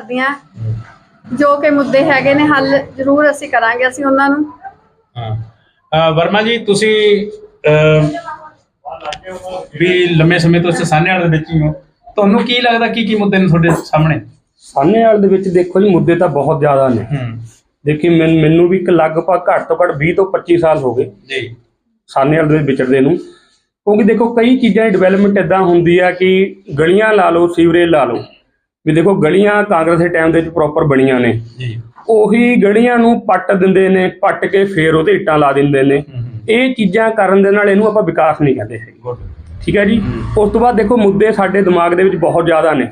ਕਰਦੀਆਂ। ਜੋ ਕਿ ਮੁੱਦੇ ਹੈਗੇ ਨੇ ਹੱਲ ਜ਼ਰੂਰ ਅਸੀਂ ਕਰਾਂਗੇ ਅਸੀਂ ਉਹਨਾਂ ਨੂੰ। ਹਾਂ। ਵਰਮਾ ਜੀ ਤੁਸੀਂ ਵੀ ਲੰਮੇ ਸਮੇਂ ਤੋਂ ਸਾਹਨੇਵਾਲ ਦੇ ਵਿੱਚ ਹੀ ਹੋ। ਤੁਹਾਨੂੰ ਕੀ ਲੱਗਦਾ ਕੀ ਕੀ ਮੁੱਦੇ ਨੇ ਤੁਹਾਡੇ ਸਾਹਮਣੇ? ਸਾਹਨੇਵਾਲ ਦੇ ਵਿੱਚ ਦੇਖੋ ਜੀ ਮੁੱਦੇ ਤਾਂ ਬਹੁਤ ਜ਼ਿਆਦਾ ਨੇ। ਹੂੰ। ਦੇਖੀ ਮੈਨ- ਵੀ ਇੱਕ ਲਗਭਗ ਘੱਟ ਤੋਂ ਘੱਟ 20 ਤੋਂ 25 ਸਾਲ ਹੋ ਗਏ। ਜੀ। ਸਾਹਨੇਵਾਲ ਦੇ ਵਿਚਰਦੇ ਨੂੰ। ਕਿਉਂਕਿ ਦੇਖੋ ਕਈ ਚੀਜ਼ਾਂ ਦੀ ਡਿਵੈਲਪਮੈਂਟ ਇਦਾਂ ਹੁੰਦੀ ਆ ਕਿ ਗਲੀਆਂ ਲਾ ਲਓ ਸੀਵਰੇਜ ਲਾ ਲਓ। ਵੀ ਦੇਖੋ ਗਲੀਆਂ ਕਾਂਗਰਸ ਦੇ ਟਾਈਮ ਦੇ ਵਿੱਚ ਪ੍ਰੋਪਰ ਬਣੀਆਂ ਨੇ। ਜੀ। ਉਹੀ ਗਲੀਆਂ ਨੂੰ ਪੱਟ ਦਿੰਦੇ ਨੇ ਪੱਟ ਕੇ ਫੇਰ ਉਹਤੇ ਇੱਟਾਂ ਲਾ ਦਿੰਦੇ ਨੇ। ਇਹ ਚੀਜ਼ਾਂ ਕਰਨ ਦੇ ਨਾਲ ਇਹਨੂੰ ਆਪਾਂ ਵਿਕਾਸ ਨਹੀਂ ਕਹਿੰਦੇ ਹੈਗੇ। ਠੀਕ ਹੈ ਜੀ? ਉਸ ਤੋਂ ਬਾਅਦ ਦੇਖੋ ਮੁੱਦੇ ਸਾਡੇ ਦਿਮਾਗ ਦੇ ਵਿੱਚ ਬਹੁਤ ਜ਼ਿਆਦਾ ਨੇ।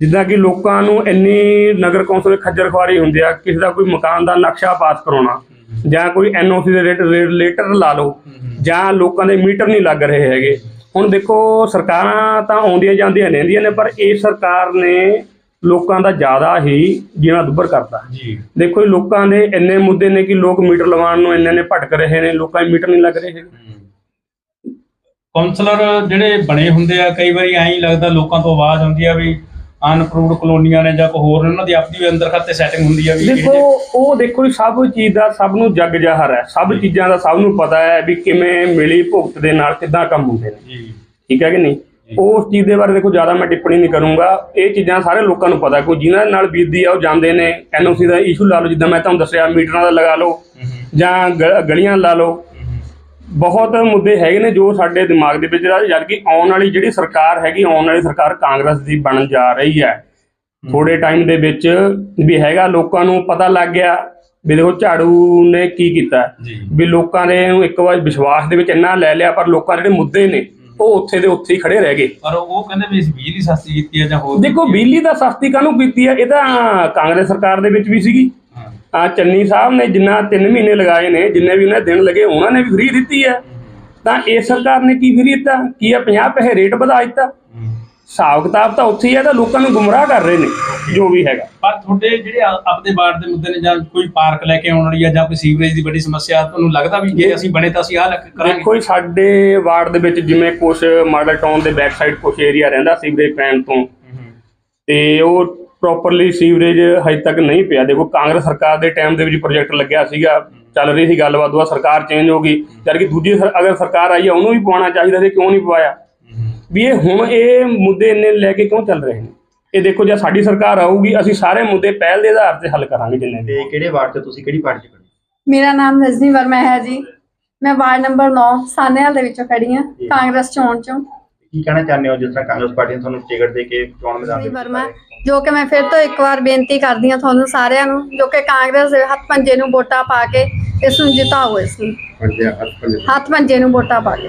ਜਿੱਦਾਂ ਕਿ ਲੋਕਾਂ ਨੂੰ ਇੰਨੀ ਨਗਰ ਕੌਂਸਲ ਦੇ ਖੱਜਰ ਖੁਆਰੀ ਹੁੰਦੀ ਆ ਕਿਸੇ ਦਾ ਕੋਈ ਮਕਾਨ ਦਾ ਨਕਸ਼ਾ ਪਾਸ ਕਰਾਉਣਾ ਜਾਂ ਕੋਈ ਐਨਓਸੀ ਦੇ ਰਿਲੇਟਡ ਲਾ ਲਓ ਜਾਂ ਲੋਕਾਂ ਦੇ ਮੀਟਰ ਨਹੀਂ ਲੱਗ ਰਹੇ ਹੈਗੇ। ਹੁਣ ਦੇਖੋ ਸਰਕਾਰਾਂ ਤਾਂ ਆਉਂਦੀਆਂ ਜਾਂਦੀਆਂ ਰਹਿੰਦੀਆਂ ਨੇ ਪਰ ਇਹ ਸਰਕਾਰ ਨੇ ਲੋਕਾਂ ਦਾ ਜ਼ਿਆਦਾ ਹੀ ਜੀਣਾ ਦੁੱਭਰ ਕਰਤਾ। ਜੀ। ਦੇਖੋ ਲੋਕਾਂ ਦੇ ਇੰਨੇ ਮੁੱਦੇ ਨੇ ਕਿ ਲੋਕ ਮੀਟਰ ਲਵਾਉਣ ਨੂੰ ਇੰਨੇ ਨੇ ਭਟਕ ਰਹੇ ਨੇ ਲੋਕਾਂ ਦੇ ਮੀਟਰ ਨਹੀਂ ਲੱਗ ਰਹੇ ਕਾਉਂਸਲਰ ਜਿਹੜੇ ਬਣੇ ਹੁੰਦੇ ਆ ਕਈ ਵਾਰੀ ਐਂ ਹੀ ਲੱਗਦਾ ਲੋਕਾਂ ਤੋਂ ਆਵਾਜ਼ ਆਉਂਦੀ ਆ ਵੀ ਅਨਪਰੂਵਡ ਕਲੋਨੀਆਂ ਨੇ ਜਾਂ ਕੋਈ ਹੋਰ ਉਹਨਾਂ ਦੀ ਆਪਣੀ ਅੰਦਰ ਖਾਤੇ ਸੈਟਿੰਗ ਹੁੰਦੀ ਆ ਵੀ ਇਹ ਦੇਖੋ ਉਹ ਦੇਖੋ ਜੀ ਸਭ ਚੀਜ਼ ਦਾ ਸਭ ਨੂੰ ਜੱਗ ਜ਼ਾਹਰ ਹੈ। ਸਭ ਚੀਜ਼ਾਂ ਦਾ ਸਭ ਨੂੰ ਪਤਾ ਹੈ ਵੀ ਕਿਵੇਂ ਮਿਲੀ ਭੁਗਤ ਦੇ ਨਾਲ ਕਿੱਦਾਂ ਕੰਮ ਹੁੰਦੇ ਨੇ। ਜੀ। ਠੀਕ ਹੈ ਕਿ ਨਹੀਂ? ਉਸ ਚੀਜ਼ ਦੇ ਬਾਰੇ ਦੇਖੋ ਜ਼ਿਆਦਾ ਮੈਂ ਟਿੱਪਣੀ ਨਹੀਂ ਕਰੂੰਗਾ। ਇਹ ਚੀਜ਼ਾਂ ਸਾਰੇ ਲੋਕਾਂ ਨੂੰ ਪਤਾ ਕੋਈ ਜਿਨ੍ਹਾਂ ਨਾਲ ਬੀਤਦੀ ਆ ਉਹ ਜਾਂਦੇ ਨੇ। ਐਨਓਸੀ ਦਾ ਇਸ਼ੂ ਲਾ ਲਓ ਜਿੱਦਾਂ ਮੈਂ ਤੁਹਾਨੂੰ ਦੱਸਿਆ ਮੀਟਰਾਂ ਦਾ ਲਗਾ ਲਓ ਜਾਂ ਗਲੀਆਂ ਲਾ ਲਓ। ਬਹੁਤ ਮੁੱਦੇ ਹੈਗੇ ਨੇ ਜੋ ਸਾਡੇ ਦਿਮਾਗ ਦੇ ਵਿੱਚ ਆ ਜਦ ਕਿ ਆਉਣ ਵਾਲੀ ਜਿਹੜੀ ਸਰਕਾਰ ਹੈਗੀ ਆਉਣ ਵਾਲੀ ਸਰਕਾਰ ਕਾਂਗਰਸ ਦੀ ਬਣਨ ਜਾ ਰਹੀ ਹੈ। ਥੋੜੇ ਟਾਈਮ ਦੇ ਵਿੱਚ ਵੀ ਹੈਗਾ ਲੋਕਾਂ ਨੂੰ ਪਤਾ ਲੱਗ ਗਿਆ ਵੀ ਦੇਖੋ ਝਾੜੂ ਨੇ ਕੀ ਕੀਤਾ ਵੀ ਲੋਕਾਂ ਨੇ ਇੱਕ ਵਾਰ ਵਿਸ਼ਵਾਸ ਦੇ ਵਿੱਚ ਇੰਨਾ ਲੈ ਲਿਆ ਪਰ ਲੋਕਾਂ ਦੇ ਜਿਹੜੇ ਮੁੱਦੇ ਨੇ ਉਹ ਉੱਥੇ ਦੇ ਉੱਥੇ ਹੀ ਖੜੇ ਰਹਿ ਗਏ। ਪਰ ਉਹ ਕਹਿੰਦੇ ਵੀ ਅਸੀਂ ਬਿਜਲੀ ਸਸਤੀ ਕੀਤੀ ਆ ਜਾਂ ਹੋਰ ਦੇਖੋ ਬਿਜਲੀ ਦਾ ਸਸਤੀ ਕਾਹਨੂੰ ਕੀਤੀ ਹੈ? ਇਹ ਤਾਂ ਕਾਂਗਰਸ ਸਰਕਾਰ ਦੇ ਵਿੱਚ ਵੀ ਸੀਗੀ। ਹਾਂ। ਆ ਚੰਨੀ ਸਾਹਿਬ ਨੇ ਜਿੰਨਾ 3 ਮਹੀਨੇ ਲਗਾਏ ਨੇ ਜਿੰਨੇ ਵੀ ਉਹਨਾਂ ਦਿਨ ਲੱਗੇ ਉਹਨਾਂ ਨੇ ਵੀ ਫ੍ਰੀ ਦਿੱਤੀ ਹੈ ਤਾਂ ਇਹ ਸਰਕਾਰ ਨੇ ਕੀ ਫ੍ਰੀ ਦਿੱਤਾ? ਕੀ ਆ 50 ਪੈਸੇ ਰੇਟ ਵਧਾ ਦਿੱਤਾ। ਹਿਸਾਬ ਕਿਤਾਬ ਤਾਂ ਉੱਥੇ ਹੀ ਹੈ ਤਾਂ ਲੋਕਾਂ ਨੂੰ ਗੁੰਮਰਾਹ ਕਰ ਰਹੇ ਨੇ ਜੋ ਵੀ ਹੈਗਾ। ਪਰ ਤੁਹਾਡੇ ਜਿਹੜੇ ਆਪਦੇ ਵਾਰਡ ਦੇ ਮੁੱਦੇ ਨੇ ਜਾਂ ਕੋਈ ਪਾਰਕ ਲੈ ਕੇ ਆਉਣ ਵਾਲੀ ਆ ਜਾਂ ਕੋਈ ਸੀਵਰੇਜ ਦੀ ਵੱਡੀ ਸਮੱਸਿਆ ਤੁਹਾਨੂੰ ਲੱਗਦਾ ਵੀ ਜੇ ਅਸੀਂ ਬਣੇ ਤਾਂ ਅਸੀਂ ਆਹ ਕਰਾਂਗੇ? ਦੇਖੋ ਜੀ ਸਾਡੇ ਵਾਰਡ ਦੇ ਵਿੱਚ ਜਿਵੇਂ ਕੁਝ ਮਾਡਲ ਟਾਊਨ ਦੇ ਬੈਕ ਸਾਈਡ ਕੁਝ ਏਰੀਆ ਰਹਿੰਦਾ ਸੀਵਰੇਜ ਪੈਣ ਤੋਂ। ਤੇ ਉਹ ਪ੍ਰੋਪਰਲੀ ਸੀਵਰੇਜ ਹਜੇ ਤੱਕ ਨਹੀਂ ਪਿਆ। ਦੇਖੋ ਕਾਂਗਰਸ ਸਰਕਾਰ ਦੇ ਟਾਈਮ ਦੇ ਵਿੱਚ ਪ੍ਰੋਜੈਕਟ ਲੱਗਿਆ ਸੀਗਾ ਚੱਲ ਰਹੀ ਸੀ ਗੱਲਬਾਤ ਉਹ ਸਰਕਾਰ ਚੇਂਜ ਹੋ ਗਈ। ਜਦ ਕਿ ਦੂਜੀ ਅਗਰ ਸਰਕਾਰ ਆਈ ਹੈ ਉਹਨੂੰ ਵੀ ਪਵਾਉਣਾ ਚਾਹੀਦਾ ਸੀ ਕਿਉਂ ਨਹੀਂ ਪਵਾਇਆ? ਵੀ ਇਹ ਹੁਣ ਇਹ ਮੁੱਦੇ ਇੰਨੇ ਲੈ ਕੇ ਕਿਉਂ ਚੱਲ ਰਹੇ ਨੇ? ਇਹ ਦੇਖੋ ਜੇ ਸਾਡੀ ਸਰਕਾਰ ਆਊਗੀ ਅਸੀਂ ਸਾਰੇ ਮੁੱਦੇ ਪਹਿਲ ਦੇ ਆਧਾਰ ਤੇ ਹੱਲ ਕਰਾਂਗੇ ਜਿੰਨੇ ਤੇ ਕਿਹੜੇ ਵਾਰਡ ਤੇ ਤੁਸੀਂ ਕਿਹੜੀ ਪਾਰਟੀ ਚ ਖੜੇ ਮੇਰਾ ਨਾਮ ਰਜਨੀ ਵਰਮਾ ਹੈ ਜੀ। ਮੈਂ ਵਾਰਡ ਨੰਬਰ 9 ਸਾਨੇਵਾਲ ਦੇ ਵਿੱਚੋਂ ਖੜੀ ਹਾਂ ਕਾਂਗਰਸ ਚੋਣ ਚੋਂ। ਕੀ ਕਹਿਣਾ ਚਾਹੁੰਦੇ ਹੋ ਜਿਸ ਤਰ੍ਹਾਂ ਕਾਂਗਰਸ ਪਾਰਟੀ ਨੇ ਤੁਹਾਨੂੰ ਟਿਕਟ ਦੇ ਕੇ ਚੋਣ ਮੈਦਾਨ ਦੇ ਵਿੱਚ ਵਰਮਾ ਜੋ ਕਿ ਮੈਂ ਫਿਰ ਤੋਂ ਇੱਕ ਵਾਰ ਬੇਨਤੀ ਕਰਦੀ ਹਾਂ ਤੁਹਾਨੂੰ ਸਾਰਿਆਂ ਨੂੰ ਜੋ ਕਿ ਕਾਂਗਰਸ ਦੇ ਹੱਥ ਪੰਜੇ ਨੂੰ ਵੋਟਾਂ ਪਾ ਕੇ ਇਸ ਨੂੰ ਜਿਤਾਓ ਇਸ ਨੂੰ ਪਾਇਆ? ਹੱਥ ਪੰਜੇ ਨੂੰ ਵੋਟਾਂ ਪਾ ਕੇ